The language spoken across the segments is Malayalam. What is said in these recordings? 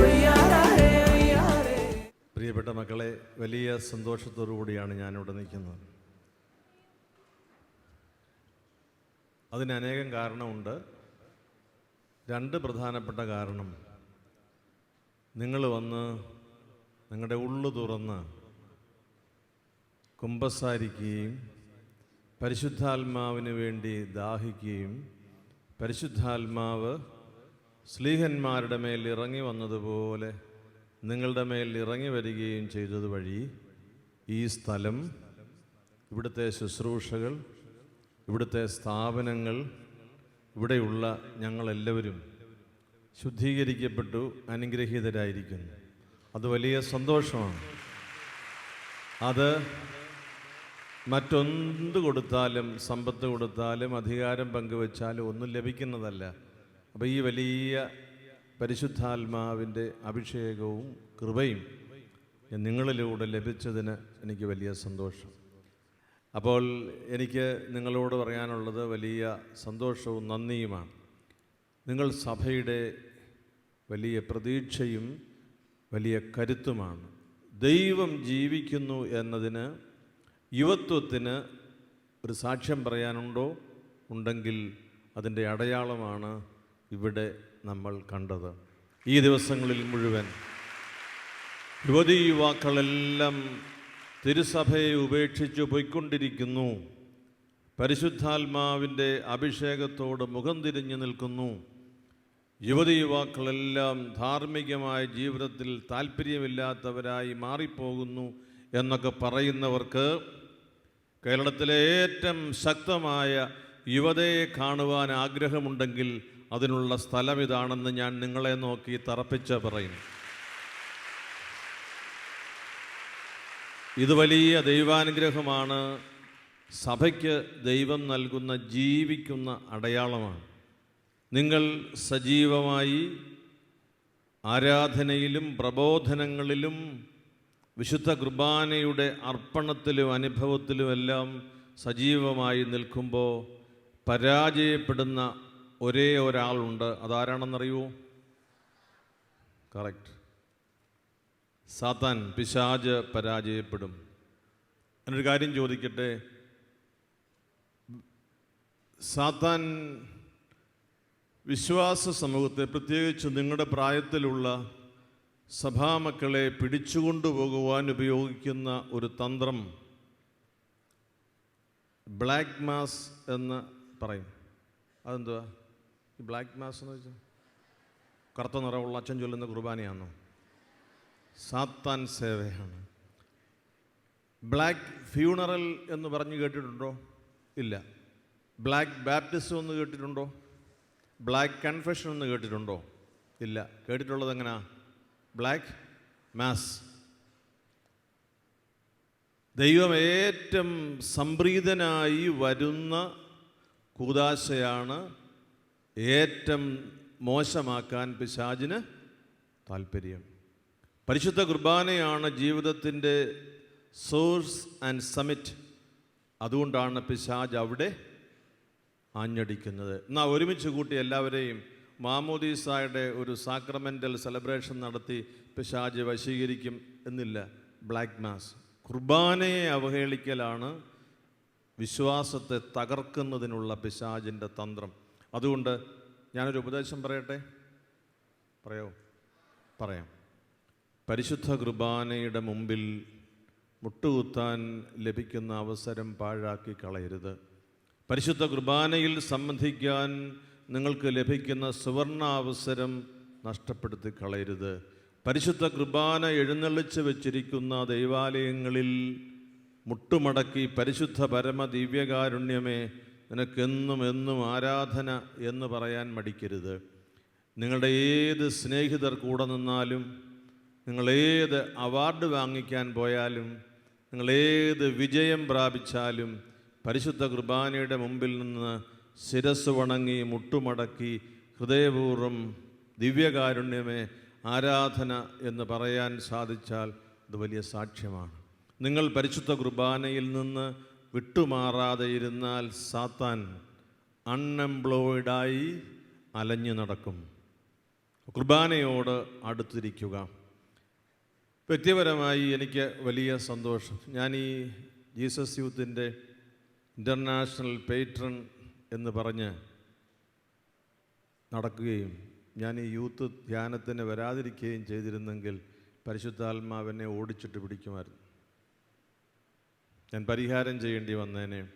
ഒയ്യാരേ. പ്രിയപ്പെട്ട മക്കളെ വലിയ സന്തോഷത്തോടു കൂടിയാണ് ഞാനിവിടെ നിൽക്കുന്നത്. അതിന് അനേകം കാരണമുണ്ട്. രണ്ട് പ്രധാനപ്പെട്ട കാരണം. നിങ്ങൾ വന്ന് നിങ്ങളുടെ ഉള്ളു തുറന്ന് കുമ്പസാരിക്കുകയും പരിശുദ്ധാത്മാവിന് വേണ്ടി ദാഹിക്കുകയും പരിശുദ്ധാത്മാവ് സ്ലീഹന്മാരുടെ മേൽ ഇറങ്ങി വന്നതുപോലെ നിങ്ങളുടെ മേൽ ഇറങ്ങി വരികയും ചെയ്തത് വഴി ഈ സ്ഥലം ഇവിടുത്തെ ശുശ്രൂഷകൾ ഇവിടുത്തെ സ്ഥാപനങ്ങൾ ഇവിടെയുള്ള ഞങ്ങളെല്ലാവരും ശുദ്ധീകരിക്കപ്പെട്ടു അനുഗ്രഹീതരായിരിക്കുന്നു. അത് വലിയ സന്തോഷമാണ്. അത് മറ്റൊന്ത് കൊടുത്താലും സമ്പത്ത് കൊടുത്താലും അധികാരം പങ്കുവച്ചാലും ഒന്നും ലഭിക്കുന്നതല്ല. അപ്പോൾ ഈ വലിയ പരിശുദ്ധാത്മാവിന്റെ അഭിഷേകവും കൃപയും നിങ്ങളിലൂടെ ലഭിച്ചതിന് എനിക്ക് വലിയ സന്തോഷം. അപ്പോൾ എനിക്ക് നിങ്ങളോട് പറയാനുള്ളത് വലിയ സന്തോഷവും നന്ദിയുമാണ്. നിങ്ങൾ സഭയുടെ വലിയ പ്രതീക്ഷയും വലിയ കരുത്തുമാണ്. ദൈവം ജീവിക്കുന്നു എന്നതിന് യുവത്വത്തിന് ഒരു സാക്ഷ്യം പറയാനുണ്ടോ? ഉണ്ടെങ്കിൽ അതിന്റെ അടയാളമാണ് ഇവിടെ നമ്മൾ കണ്ടത്. ഈ ദിവസങ്ങളിൽ മുഴുവൻ യുവതി യുവാക്കളെല്ലാം തിരുസഭയെ ഉപേക്ഷിച്ചു പോയിക്കൊണ്ടിരിക്കുന്നു. പരിശുദ്ധാത്മാവിന്റെ അഭിഷേകത്തോട് മുഖം തിരിഞ്ഞു നിൽക്കുന്നു. യുവതി യുവാക്കളെല്ലാം ധാർമ്മികമായ ജീവിതത്തിൽ താല്പര്യമില്ലാത്തവരായി മാറിപ്പോകുന്നു എന്നൊക്കെ പറയുന്നവർക്ക് കേരളത്തിലെ ഏറ്റവും ശക്തമായ യുവതയെ കാണുവാൻ ആഗ്രഹമുണ്ടെങ്കിൽ അതിനുള്ള സ്ഥലം ഇതാണെന്ന് ഞാൻ നിങ്ങളെ നോക്കി തറപ്പിച്ച് പറയുന്നു. ഇത് വലിയ ദൈവാനുഗ്രഹമാണ്. സഭയ്ക്ക് ദൈവം നൽകുന്ന ജീവിക്കുന്ന അടയാളമാണ്. നിങ്ങൾ സജീവമായി ആരാധനയിലും പ്രബോധനങ്ങളിലും വിശുദ്ധ കുർബാനയുടെ അർപ്പണത്തിലും അനുഭവത്തിലുമെല്ലാം സജീവമായി നിൽക്കുമ്പോൾ പരാജയപ്പെടുന്ന ഒരേ ഒരാളുണ്ട്. അതാരാണെന്നറിയുമോ? കറക്റ്റ് സാത്താൻ പിശാജ് പരാജയപ്പെടും. എന്നൊരു കാര്യം ചോദിക്കട്ടെ? സാത്താൻ വിശ്വാസ സമൂഹത്തെ പ്രത്യേകിച്ച് നിങ്ങളുടെ പ്രായത്തിലുള്ള സഭാമക്കളെ പിടിച്ചുകൊണ്ടുപോകുവാൻ ഉപയോഗിക്കുന്ന ഒരു തന്ത്രം ബ്ലാക്ക് മാസ് എന്ന് പറയും. അതെന്തുവാ? ഈ ബ്ലാക്ക് മാസ് എന്ന് വെച്ചാൽ കറുത്ത നിറമുള്ള അച്ഛൻ ചൊല്ലുന്ന കുർബാനയാണോ സാത്താൻ സേവയാണ്. ബ്ലാക്ക് ഫ്യൂണറൽ എന്ന് പറഞ്ഞ് കേട്ടിട്ടുണ്ടോ? ഇല്ല. ബ്ലാക്ക് ബാപ്റ്റിസം എന്ന് കേട്ടിട്ടുണ്ടോ? ബ്ലാക്ക് കൺഫെഷൻ എന്ന് കേട്ടിട്ടുണ്ടോ? ഇല്ല. കേട്ടിട്ടുള്ളത് എങ്ങനെയാ ബ്ലാക്ക് മാസ്. ദൈവം ഏറ്റവും സംപ്രീതനായി വരുന്ന കൂതാശയാണ് ഏറ്റവും മോശമാക്കാൻ പിശാചിന് താല്പര്യം. പരിശുദ്ധ കുർബാനയാണ് ജീവിതത്തിന്റെ സോഴ്സ് ആൻഡ് സമിറ്റ് അതുകൊണ്ടാണ് പിശാജ് അവിടെ ആഞ്ഞടിക്കുന്നത്. എന്നാൽ ഒരുമിച്ച് കൂട്ടി എല്ലാവരെയും മാമോദീസായുടെ ഒരു സാക്രമെന്റൽ സെലിബ്രേഷൻ നടത്തി പിശാജ് വശീകരിക്കും എന്നില്ല. Black mass. കുർബാനയെ അവഹേളിക്കലാണ് വിശ്വാസത്തെ തകർക്കുന്നതിനുള്ള പിശാജിന്റെ തന്ത്രം. അതുകൊണ്ട് ഞാനൊരു ഉപദേശം പറയട്ടെ? പറയോ? പറയാം. പരിശുദ്ധ കുർബാനയുടെ മുമ്പിൽ മുട്ടുകുത്താൻ ലഭിക്കുന്ന അവസരം പാഴാക്കി കളയരുത്. പരിശുദ്ധ കുർബാനയിൽ സംബന്ധിക്കാൻ നിങ്ങൾക്ക് ലഭിക്കുന്ന സുവർണ അവസരം നഷ്ടപ്പെടുത്തി കളയരുത്. പരിശുദ്ധ കുർബാന എഴുന്നള്ളിച്ച് വെച്ചിരിക്കുന്ന ദൈവാലയങ്ങളിൽ മുട്ടുമടക്കി പരിശുദ്ധ പരമ ദിവ്യകാരുണ്യമേ നിനക്കെന്നും എന്നും ആരാധന എന്ന് പറയാൻ മടിക്കരുത്. നിങ്ങളുടെ ഏത് സ്നേഹിതർ കൂടെ നിന്നാലും നിങ്ങളേത് അവാർഡ് വാങ്ങിക്കാൻ പോയാലും നിങ്ങളേത് വിജയം പ്രാപിച്ചാലും പരിശുദ്ധ കുർബാനയുടെ മുമ്പിൽ നിന്ന് ശിരസ് വണങ്ങി മുട്ടുമടക്കി ഹൃദയപൂർവം ദിവ്യകാരുണ്യമേ ആരാധന എന്ന് പറയാൻ സാധിച്ചാൽ അത് വലിയ സാക്ഷ്യമാണ്. നിങ്ങൾ പരിശുദ്ധ കുർബാനയിൽ നിന്ന് വിട്ടുമാറാതെ ഇരുന്നാൽ സാത്താൻ അൺഎംപ്ലോയിഡായി അലഞ്ഞു നടക്കും. കുർബാനയോട് അടുത്തിരിക്കുക. വ്യക്തിപരമായി എനിക്ക് വലിയ സന്തോഷം. ഞാൻ ഈ ജീസസ് യൂത്തിന്റെ ഇന്റർനാഷണൽ പേട്രൺ എന്ന് പറഞ്ഞ് നടക്കുകയും ഞാൻ ഈ യൂത്ത് ധ്യാനത്തിന് വരാതിരിക്കുകയും ചെയ്തിരുന്നെങ്കിൽ പരിശുദ്ധാത്മാവിനെ ഓടിച്ചിട്ട് പിടിക്കുമായിരുന്നു. ഞാൻ പരിഹാരം ചെയ്യേണ്ടി വന്നേനെ.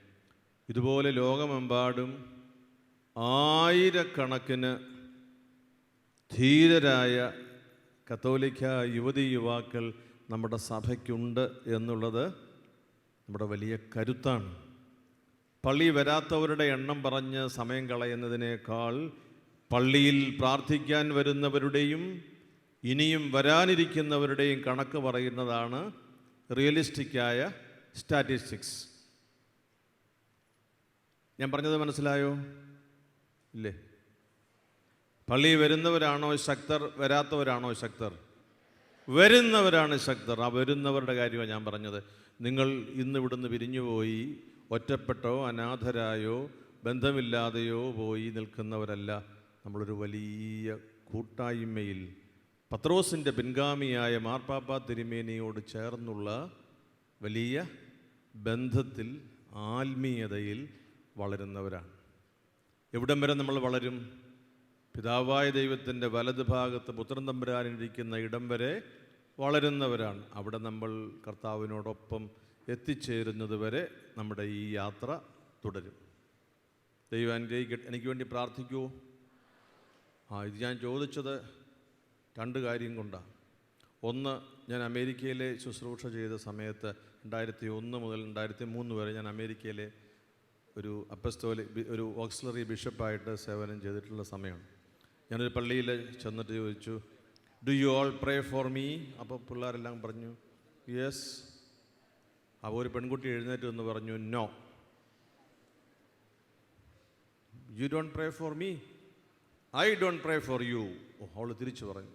ഇതുപോലെ ലോകമെമ്പാടും ആയിരക്കണക്കിന് ധീരരായ കത്തോലിക്ക യുവതി യുവാക്കൾ നമ്മുടെ സഭയ്ക്കുണ്ട് എന്നുള്ളത് നമ്മുടെ വലിയ കരുത്താണ്. പള്ളി വരാത്തവരുടെ എണ്ണം പറഞ്ഞ് സമയം കളയുന്നതിനേക്കാൾ പള്ളിയിൽ പ്രാർത്ഥിക്കാൻ വരുന്നവരുടെയും ഇനിയും വരാനിരിക്കുന്നവരുടെയും കണക്ക് പറയുന്നതാണ് റിയലിസ്റ്റിക്കായ സ്റ്റാറ്റിസ്റ്റിക്സ്. ഞാൻ പറഞ്ഞത് മനസ്സിലായോ? ഇല്ലേ? പള്ളി വരുന്നവരാണോ ശക്തർ വരാത്തവരാണോ ശക്തർ? വരുന്നവരാണ് ശക്തർ. ആ വരുന്നവരുടെ കാര്യമാണ് ഞാൻ പറഞ്ഞത്. നിങ്ങൾ ഇന്ന് ഇവിടുന്ന് പിരിഞ്ഞുപോയി ഒറ്റപ്പെട്ടോ അനാഥരായോ ബന്ധമില്ലാതെയോ പോയി നിൽക്കുന്നവരല്ല. നമ്മളൊരു വലിയ കൂട്ടായ്മയിൽ പത്രോസിന്റെ പിൻഗാമിയായ മാർപ്പാപ്പ തിരുമേനിയോട് ചേർന്നുള്ള വലിയ ബന്ധത്തിൽ ആത്മീയതയിൽ വളരുന്നവരാണ്. എവിടം വരെ നമ്മൾ വളരും? പിതാവായ ദൈവത്തിന്റെ വലത് ഭാഗത്ത് പുത്രൻ തമ്പുരാനിരിക്കുന്ന ഇടം വരെ വളരുന്നവരാണ്. അവിടെ നമ്മൾ കർത്താവിനോടൊപ്പം എത്തിച്ചേരുന്നത് വരെ നമ്മുടെ ഈ യാത്ര തുടരും. ദൈവം അനുഗ്രഹിക്കട്ടെ. എനിക്ക് വേണ്ടി പ്രാർത്ഥിക്കൂ. ആ ഇത് ഞാൻ ചോദിച്ചത് രണ്ട് കാര്യം കൊണ്ടാണ്. ഒന്ന് ഞാൻ അമേരിക്കയിലെ ശുശ്രൂഷ ചെയ്ത സമയത്ത് രണ്ടായിരത്തി ഒന്ന് മുതൽ രണ്ടായിരത്തി മൂന്ന് വരെ ഞാൻ അമേരിക്കയിലെ ഒരു അപ്പസ്തോലി ഒരു ഓക്സിലറി ബിഷപ്പായിട്ട് സേവനം ചെയ്തിട്ടുള്ള സമയമാണ്. ഞാനൊരു പള്ളിയിൽ ചെന്നിട്ട് ചോദിച്ചു do you all pray for me അപ്പോൾ പിള്ളേരെല്ലാം പറഞ്ഞു യെസ് അപ്പോൾ ഒരു പെൺകുട്ടി എഴുന്നേറ്റ് എന്ന് പറഞ്ഞു no you don't pray for me I don't pray for you അവൾ തിരിച്ചു പറഞ്ഞു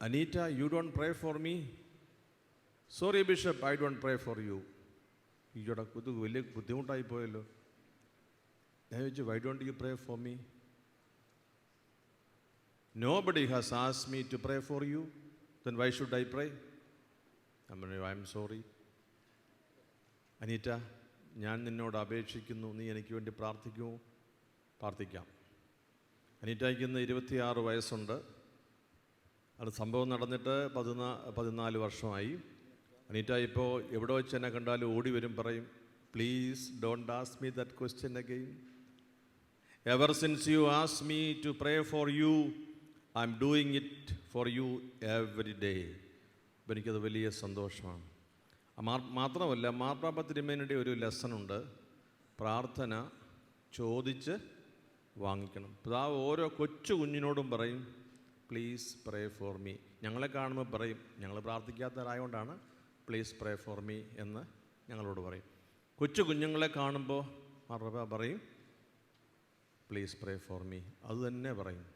Anita you don't pray for me sorry bishop I don't pray for you ഈ ഈയോടെ ഇത് വലിയ ബുദ്ധിമുട്ടായി പോയല്ലോ. ഞാൻ ചോദിച്ചു why don't you pray for me nobody has as me to pray for you then why should I pray I'm sorry Anita ഞാൻ നിന്നോട് അപേക്ഷിക്കുന്നു. നീ എനിക്ക് വേണ്ടി പ്രാർത്ഥിക്കുമോ പ്രാർത്ഥിക്കാം. അനീറ്റയ്ക്ക് ഇന്ന് ഇരുപത്തിയാറ് വയസ്സുണ്ട്. അത് സംഭവം നടന്നിട്ട് പതിനാ പതിനാല് വർഷമായി. അനീറ്റ ഇപ്പോൾ എവിടെ വെച്ച് എന്നെ കണ്ടാലും ഓടി വരും പറയും. Please don't ask me that question again ever since you as me to pray for you I'm doing it for you every day അപ്പം എനിക്കത് വലിയ സന്തോഷമാണ്. മാത്രമല്ല മാർപ്പാപ്പ തിരുമേനിയുടെ ഒരു ലെസൺ ഉണ്ട് പ്രാർത്ഥന ചോദിച്ച് വാങ്ങിക്കണം. പിതാവ് ഓരോ കൊച്ചു കുഞ്ഞിനോടും പറയും പ്ലീസ് പ്രേ ഫോർ മീ ഞങ്ങളെ കാണുമ്പോൾ പറയും ഞങ്ങൾ പ്രാർത്ഥിക്കാത്തവരായതുകൊണ്ടാണ് പ്ലീസ് പ്രേ ഫോർ മീ എന്ന് ഞങ്ങളോട് പറയും. കൊച്ചു കുഞ്ഞുങ്ങളെ കാണുമ്പോൾ മാർപ്പാപ്പ പറയും പ്ലീസ് പ്രേ ഫോർ മീ അതുതന്നെ പറയും.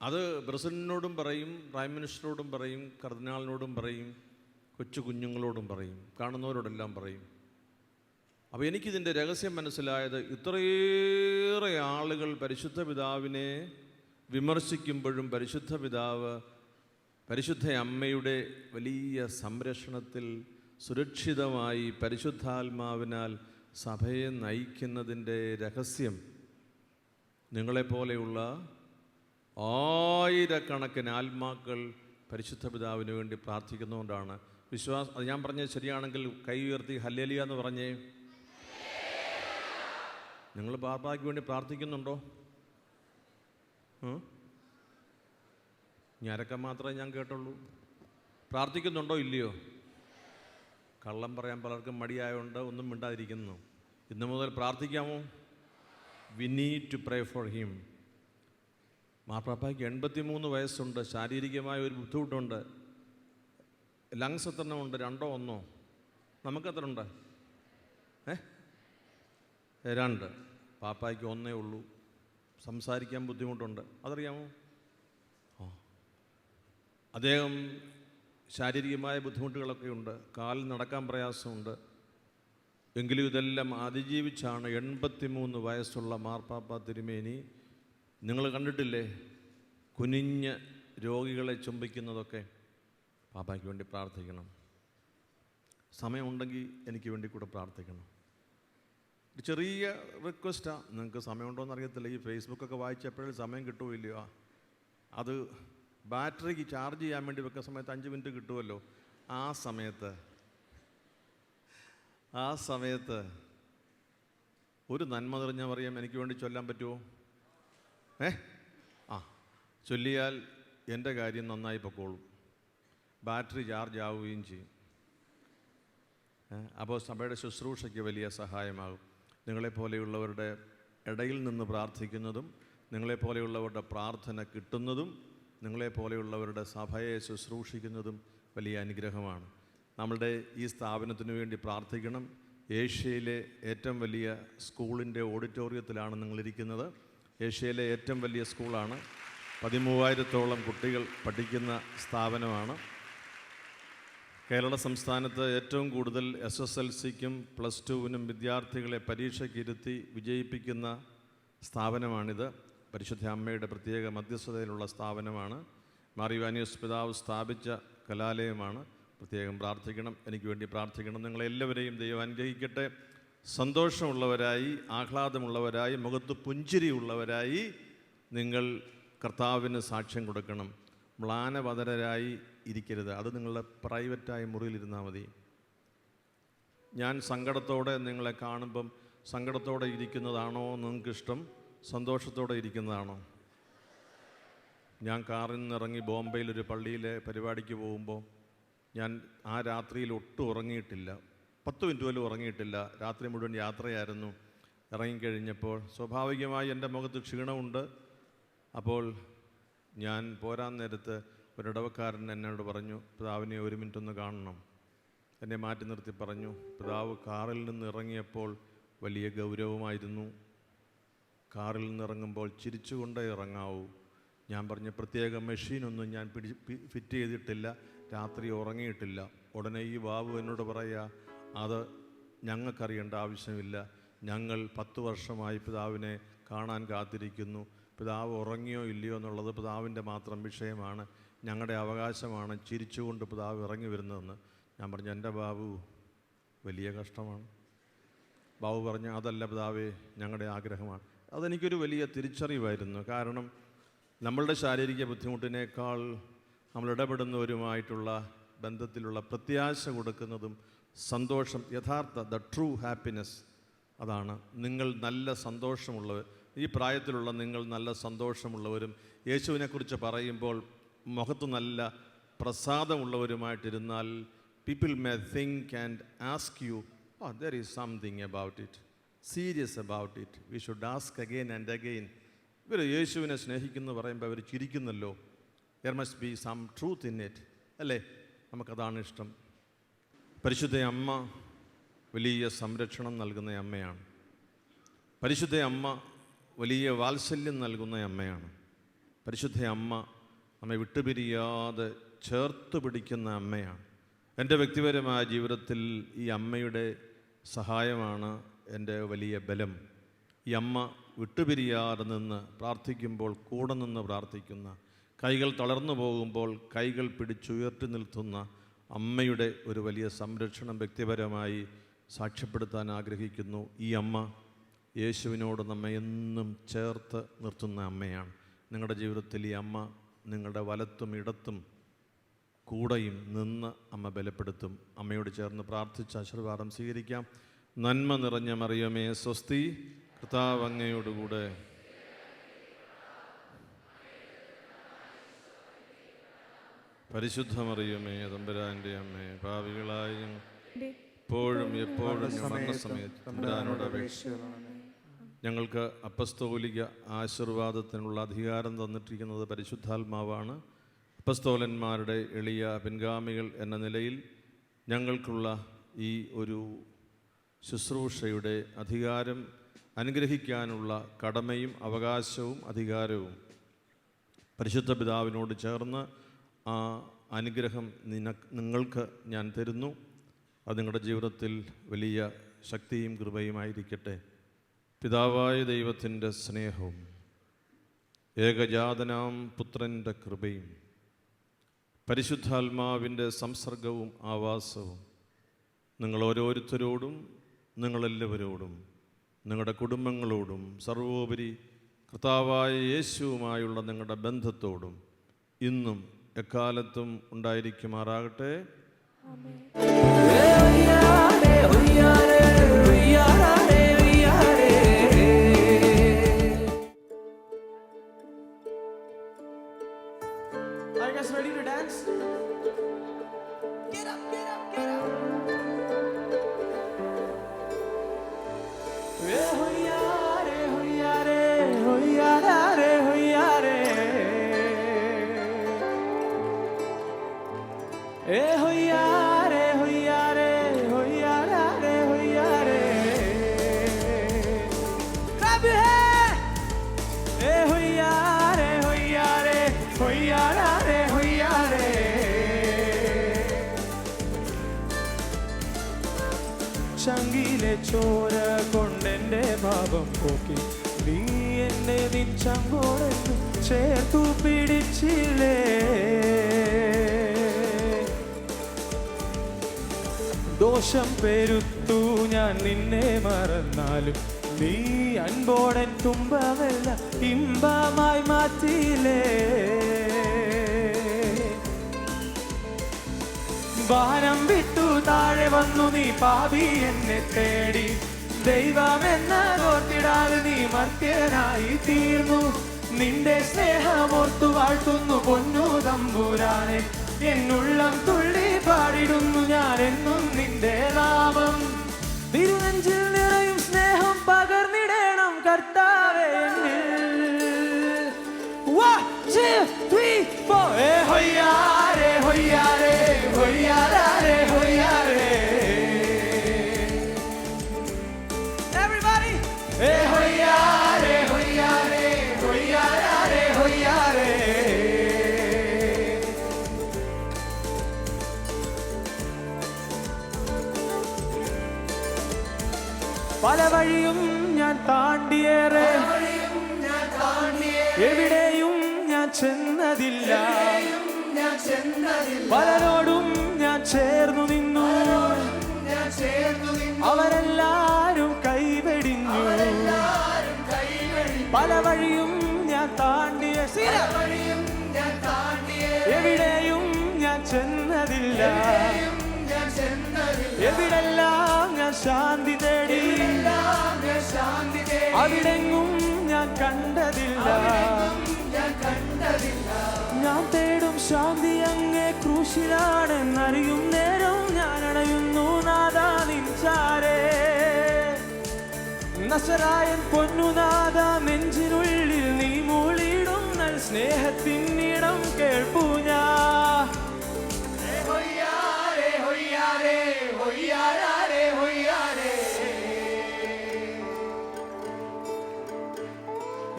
അത് പ്രസിഡന്റിനോടും പറയും പ്രൈം മിനിസ്റ്ററോടും പറയും കർദിനാളിനോടും പറയും കൊച്ചു കുഞ്ഞുങ്ങളോടും പറയും കാണുന്നവരോടെല്ലാം പറയും. അപ്പോൾ എനിക്കിതിന്റെ രഹസ്യം മനസ്സിലായത് ഇത്രയേറെ ആളുകൾ പരിശുദ്ധ പിതാവിനെ വിമർശിക്കുമ്പോഴും പരിശുദ്ധ പിതാവ് പരിശുദ്ധ അമ്മയുടെ വലിയ സംരക്ഷണത്തിൽ സുരക്ഷിതമായി പരിശുദ്ധാത്മാവിനാൽ സഭയെ നയിക്കുന്നതിന്റെ രഹസ്യം നിങ്ങളെപ്പോലെയുള്ള ആയിരക്കണക്കിന് ആത്മാക്കൾ പരിശുദ്ധ പിതാവിന് വേണ്ടി പ്രാർത്ഥിക്കുന്നതുകൊണ്ടാണ്. വിശ്വാസം അത് ഞാൻ പറഞ്ഞത് ശരിയാണെങ്കിൽ കൈ ഉയർത്തി ഹല്ലേലിയ എന്ന് പറഞ്ഞേ. നിങ്ങൾ ബാബായ്ക്ക് വേണ്ടി പ്രാർത്ഥിക്കുന്നുണ്ടോ? ഞാനൊക്കെ മാത്രമേ ഞാൻ കേട്ടുള്ളൂ. പ്രാർത്ഥിക്കുന്നുണ്ടോ ഇല്ലയോ? കള്ളം പറയാൻ പലർക്കും മടിയായതുകൊണ്ട് ഒന്നും മിണ്ടാതിരിക്കുന്നു. ഇന്നു മുതൽ പ്രാർത്ഥിക്കാമോ? We need to pray for him മാർപ്പാപ്പയ്ക്ക് എൺപത്തി മൂന്ന് വയസ്സുണ്ട്. ശാരീരികമായ ഒരു ബുദ്ധിമുട്ടുണ്ട്. ലങ്സ് എത്ര ഉണ്ട് രണ്ടോ ഒന്നോ? നമുക്കെത്ര ഉണ്ട് ഏ രണ്ട്. പാപ്പായ്ക്ക് ഒന്നേ ഉള്ളൂ. സംസാരിക്കാൻ ബുദ്ധിമുട്ടുണ്ട്. അതറിയാമോ? ആ. അദ്ദേഹം ശാരീരികമായ ബുദ്ധിമുട്ടുകളൊക്കെ ഉണ്ട്. കാലിൽ നടക്കാൻ പ്രയാസമുണ്ട്. എങ്കിലും ഇതെല്ലാം അതിജീവിച്ചാണ് എൺപത്തിമൂന്ന് വയസ്സുള്ള മാർപ്പാപ്പ തിരുമേനി നിങ്ങൾ കണ്ടിട്ടില്ലേ? കുനിഞ്ഞ് രോഗികളെ ചുംബിക്കുന്നതൊക്കെ പാപ്പയ്ക്ക് വേണ്ടി പ്രാർത്ഥിക്കണം. സമയമുണ്ടെങ്കിൽ എനിക്ക് വേണ്ടി കൂടെ പ്രാർത്ഥിക്കണം. ഒരു ചെറിയ റിക്വസ്റ്റാണ് നിങ്ങൾക്ക് സമയമുണ്ടോയെന്ന് അറിയത്തില്ല. ഈ ഫേസ്ബുക്കൊക്കെ വായിച്ചപ്പോഴേ സമയം കിട്ടുമോ ഇല്ലയോ? അത് ബാറ്ററിക്ക് ചാർജ് ചെയ്യാൻ വേണ്ടി വെക്കുന്ന സമയത്ത് അഞ്ച് മിനിറ്റ് കിട്ടുമല്ലോ ആ സമയത്ത് ആ സമയത്ത് ഒരു നന്മ നിറഞ്ഞ പറയാം എനിക്ക് വേണ്ടി ചൊല്ലാൻ പറ്റുമോ ഏ? ആ ചൊല്ലിയാൽ എന്റെ കാര്യം നന്നായി പൊക്കോളും. ബാറ്ററി ചാർജ് ആവുകയും ചെയ്യും. അപ്പോൾ സഭയുടെ ശുശ്രൂഷയ്ക്ക് വലിയ സഹായമാകും. നിങ്ങളെപ്പോലെയുള്ളവരുടെ ഇടയിൽ നിന്ന് പ്രാർത്ഥിക്കുന്നതും നിങ്ങളെപ്പോലെയുള്ളവരുടെ പ്രാർത്ഥന കിട്ടുന്നതും നിങ്ങളെപ്പോലെയുള്ളവരുടെ സഭയെ ശുശ്രൂഷിക്കുന്നതും വലിയ അനുഗ്രഹമാണ്. നമ്മളുടെ ഈ സ്ഥാപനത്തിനു വേണ്ടി പ്രാർത്ഥിക്കണം. ഏഷ്യയിലെ ഏറ്റവും വലിയ സ്കൂളിന്റെ ഓഡിറ്റോറിയത്തിലാണ് നിങ്ങളിരിക്കുന്നത്. ഏഷ്യയിലെ ഏറ്റവും വലിയ സ്കൂളാണ്. പതിമൂവായിരത്തോളം കുട്ടികൾ പഠിക്കുന്ന സ്ഥാപനമാണ്. കേരള സംസ്ഥാനത്ത് ഏറ്റവും കൂടുതൽ എസ് എസ് എൽ സിക്കും പ്ലസ് ടുവിനും വിദ്യാർത്ഥികളെ പരീക്ഷയ്ക്കിരുത്തി വിജയിപ്പിക്കുന്ന സ്ഥാപനമാണിത്. പരിശുദ്ധ അമ്മയുടെ പ്രത്യേക മധ്യസ്ഥതയിലുള്ള സ്ഥാപനമാണ്. മാറിവാനിയസ് പിതാവ് സ്ഥാപിച്ച കലാലയമാണ്. പ്രത്യേകം പ്രാർത്ഥിക്കണം. എനിക്ക് വേണ്ടി പ്രാർത്ഥിക്കണം. നിങ്ങളെല്ലാവരെയും ദൈവം അനുഗ്രഹിക്കട്ടെ. സന്തോഷമുള്ളവരായി ആഹ്ലാദമുള്ളവരായി മുഖത്ത് പുഞ്ചിരിയുള്ളവരായി നിങ്ങൾ കർത്താവിന് സാക്ഷ്യം കൊടുക്കണം. മ്ലാനവതരായി ഇരിക്കരുത്. അത് നിങ്ങളുടെ പ്രൈവറ്റായ മുറിയിലിരുന്നാൽ മതി. ഞാൻ സങ്കടത്തോടെ നിങ്ങളെ കാണുമ്പം സങ്കടത്തോടെ ഇരിക്കുന്നതാണോ നിങ്ങൾക്കിഷ്ടം? സന്തോഷത്തോടെ ഇരിക്കുന്നതാണോ? ഞാൻ കാറിൽ നിന്ന് ഇറങ്ങി പള്ളിയിലെ പരിപാടിക്ക് പോകുമ്പോൾ ഞാൻ ആ രാത്രിയിൽ ഒട്ടും ഉറങ്ങിയിട്ടില്ല. പത്ത് മിനിറ്റ് പോലും ഉറങ്ങിയിട്ടില്ല. രാത്രി മുഴുവൻ യാത്രയായിരുന്നു. ഇറങ്ങിക്കഴിഞ്ഞപ്പോൾ സ്വാഭാവികമായി എന്റെ മുഖത്ത് ക്ഷീണമുണ്ട്. അപ്പോൾ ഞാൻ പോരാൻ നേരത്ത് ഒരിടവക്കാരൻ എന്നോട് പറഞ്ഞു പിതാവിനെ ഒരു മിനിറ്റ് ഒന്ന് കാണണം. എന്നെ മാറ്റി നിർത്തി പറഞ്ഞു പിതാവ് കാറിൽ നിന്ന് ഇറങ്ങിയപ്പോൾ വലിയ ഗൗരവമായിരുന്നു. കാറിൽ നിന്ന് ഇറങ്ങുമ്പോൾ ചിരിച്ചുകൊണ്ടേ ഇറങ്ങാവൂ. ഞാൻ പറഞ്ഞ പ്രത്യേക മെഷീനൊന്നും ഞാൻ പിടി ഫിറ്റ് ചെയ്തിട്ടില്ല. രാത്രി ഉറങ്ങിയിട്ടില്ല. ഉടനെ ഈ ബാബു എന്നോട് പറയുക അത് ഞങ്ങൾക്കറിയേണ്ട ആവശ്യമില്ല. ഞങ്ങൾ പത്ത് വർഷമായി പിതാവിനെ കാണാൻ കാത്തിരിക്കുന്നു. പിതാവ് ഉറങ്ങിയോ ഇല്ലയോ എന്നുള്ളത് പിതാവിന്റെ മാത്രം വിഷയമാണ്. ഞങ്ങളുടെ അവകാശമാണ് ചിരിച്ചുകൊണ്ട് പിതാവ് ഇറങ്ങി വരുന്നതെന്ന്. ഞാൻ പറഞ്ഞു എന്റെ ബാബു വലിയ കഷ്ടമാണ്. ബാബു പറഞ്ഞു അതല്ല പിതാവേ ഞങ്ങളുടെ ആഗ്രഹമാണ്. അതെനിക്കൊരു വലിയ തിരിച്ചറിവായിരുന്നു. കാരണം നമ്മളുടെ ശാരീരിക ബുദ്ധിമുട്ടിനേക്കാൾ നമ്മൾ ഇടപെടുന്നവരുമായിട്ടുള്ള ബന്ധത്തിലുള്ള പ്രത്യാശ കൊടുക്കുന്നതും സന്തോഷം യഥാർത്ഥ ദ ട്രൂ ഹാപ്പിനെസ് അതാണ്. നിങ്ങൾ നല്ല സന്തോഷമുള്ളവർ ഈ പ്രായത്തിലുള്ള നിങ്ങൾ നല്ല സന്തോഷമുള്ളവരും യേശുവിനെക്കുറിച്ച് പറയുമ്പോൾ മുഖത്ത് നല്ല പ്രസാദമുള്ളവരുമായിട്ടിരുന്നാൽ people may think and ask you oh there is something about it serious about it we should ask again and again ഇവർ യേശുവിനെ സ്നേഹിക്കുന്നു പറയുമ്പോൾ അവർ ചിരിക്കുന്നല്ലോ. There must be some truth in it അല്ലേ? നമുക്കതാണ് ഇഷ്ടം. പരിശുദ്ധ അമ്മ വലിയ സംരക്ഷണം നൽകുന്ന അമ്മയാണ്. പരിശുദ്ധ അമ്മ വലിയ വാത്സല്യം നൽകുന്ന അമ്മയാണ്. പരിശുദ്ധ അമ്മ നമ്മെ വിട്ടുപിരിയാതെ ചേർത്ത് പിടിക്കുന്ന അമ്മയാണ്. എന്റെ വ്യക്തിപരമായ ജീവിതത്തിൽ ഈ അമ്മയുടെ സഹായമാണ് എന്റെ വലിയ ബലം. ഈ അമ്മ വിട്ടുപിരിയാതെ നിന്ന് പ്രാർത്ഥിക്കുമ്പോൾ കൂടെ നിന്ന് പ്രാർത്ഥിക്കുന്ന കൈകൾ തളർന്നു പോകുമ്പോൾ കൈകൾ പിടിച്ചുയർത്തി നിർത്തുന്ന അമ്മയുടെ ഒരു വലിയ സംരക്ഷണം വ്യക്തിപരമായി സാക്ഷ്യപ്പെടുത്താൻ ആഗ്രഹിക്കുന്നു. ഈ അമ്മ യേശുവിനോട് നമ്മെ എന്നും ചേർത്ത് നിർത്തുന്ന അമ്മയാണ്. നിങ്ങളുടെ ജീവിതത്തിൽ ഈ അമ്മ നിങ്ങളുടെ വലത്തും ഇടത്തും കൂടെയും നിന്ന് അമ്മ ബലപ്പെടുത്തും. അമ്മയോട് ചേർന്ന് പ്രാർത്ഥിച്ച് ആശീർവാദം സ്വീകരിക്കാം. നന്മ നിറഞ്ഞ മറിയമേ സ്വസ്തി കർത്താവ് അങ്ങയോടുകൂടെ പരിശുദ്ധ മറിയമേ തമ്പുരാന്റെ അമ്മേ ഭാവികളായ എപ്പോഴും എപ്പോഴും സമയത്ത് ഞങ്ങൾക്ക് അപ്പസ്തോലിക ആശീർവാദത്തിനുള്ള അധികാരം തന്നിട്ടിരിക്കുന്നത് പരിശുദ്ധാത്മാവാണ്. അപ്പസ്തോലന്മാരുടെ എളിയ പിൻഗാമികൾ എന്ന നിലയിൽ ഞങ്ങൾക്കുള്ള ഈ ഒരു ശുശ്രൂഷയുടെ അധികാരം അനുഗ്രഹിക്കാനുള്ള കടമയും അവകാശവും അധികാരവും പരിശുദ്ധ പിതാവിനോട് ചേർന്ന് ആ അനുഗ്രഹം നിന നിങ്ങൾക്ക് ഞാൻ തരുന്നു. അത് നിങ്ങളുടെ ജീവിതത്തിൽ വലിയ ശക്തിയും കൃപയുമായിരിക്കട്ടെ. പിതാവായ ദൈവത്തിന്റെ സ്നേഹവും ഏകജാതനാം പുത്രന്റെ കൃപയും പരിശുദ്ധാത്മാവിന്റെ സംസർഗവും ആവാസവും നിങ്ങൾ ഓരോരുത്തരോടും നിങ്ങളെല്ലാവരോടും നിങ്ങളുടെ കുടുംബങ്ങളോടും സർവോപരി കർത്താവായ യേശുവുമായുള്ള നിങ്ങളുടെ ബന്ധത്തോടും ഇന്നും എക്കാലത്തും ഉണ്ടായിരിക്കുമാറാകട്ടെ. ചങ്കിലെ ചോര കൊണ്ടെന്റെ പാപം പോക്കി. നീ എന്നെ നിൻചങ്കോടെ ചേർത്തു പിടിച്ചില്ലേ? ദോഷം പെരുത്തു ഞാൻ നിന്നെ മറന്നാലും നീ അൻപോടൻ തുമ്പമല്ല ഇമ്പമായി മാറ്റിയില്ലേ? വാനം വിട്ടു താഴെ വന്നു നീ പാപി എന്നെ തേടി. ദൈവമെന്ന ഓർത്തിടാതെ നീ മർത്യനായി തീർന്നു. നിന്റെ സ്നേഹമോർത്തു വാഴ്ത്തുന്നു പൊന്നു തമ്പുരാനെ. എന്നുള്ളം തുള്ളി പാടിടുന്നു ഞാൻ എന്നും നിന്റെ നാമം. തിരുനെഞ്ചിൽ നിറയും സ്നേഹം പകർന്നിടണം കർത്താവേ One, two, three, four. Eh, hoyare, hoyare, പല വഴിയും ഞാൻ താണ്ടിയേറെ. എവിടെയും ഞാൻ ചെന്നതില്ല. പലരോടും ഞാൻ ചേർന്നു നിന്നു. അവരെല്ലാരും കൈവെടിഞ്ഞു. പല വഴിയും ഞാൻ താണ്ടിയ എവിടെയും ഞാൻ ചെന്നതില്ല. എവിടെല്ലാം ഞാൻ ശാന്തി തേടി. അവിടെങ്ങും ഞാൻ കണ്ടതില്ല. ഞാൻ കണ്ടതില്ല. ശാന്തി അങ്ങേ ക്രൂശിലാണെന്നറിയും നേരം ഞാൻ അണയുന്നു നാദാ നിൻചാരേ പൊന്നുനാഥ നെഞ്ചിനുള്ളിൽ നീ മൂളിയിടും നൽ സ്നേഹത്തിനിടം കേൾപ്പു ഞാൻ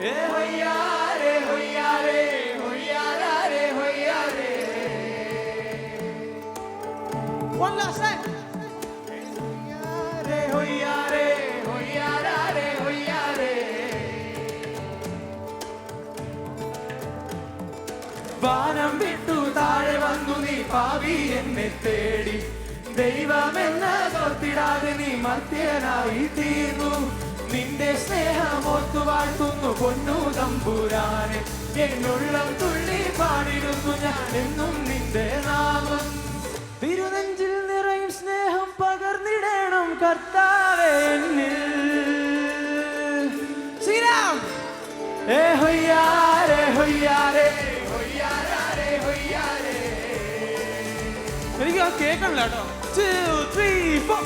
ഏ One last time. വാനം വിട്ടു താഴെ വന്നു നീ പാവി എന്നെ തേടി. ദൈവമെന്ന തോർത്തിടാതെ നീ മധ്യനായി തീർന്നു. നിന്റെ സ്നേഹം ഓർത്തു വാഴ്ത്തുന്നു പൊന്നു തമ്പുരാനെ. എന്നുള്ളം തുള്ളി പാടിടുന്നു ഞാൻ എന്നും നിന്റെ നാമം. പകർന്നിടണം കർത്താവേ എന്നിൽ ശ്രീരാം ഏ ഹൊയ്യാരേ ഹൊയ്യാരേ ഹൊയ്യാരേ ഹൊയ്യാരേ എനിക്ക് കേൾക്കണില്ല കേട്ടോ ടു ത്രീ ഫോർ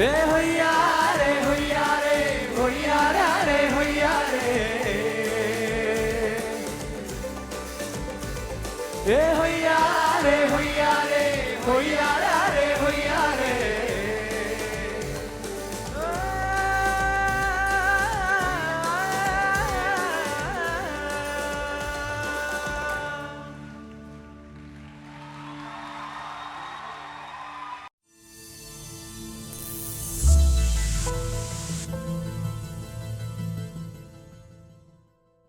ഏ ഹൊയ്യാരേ ഹൊയ്യാരേ ఏ హొయ్యాలే హొయ్యాలే హొయ్యాలే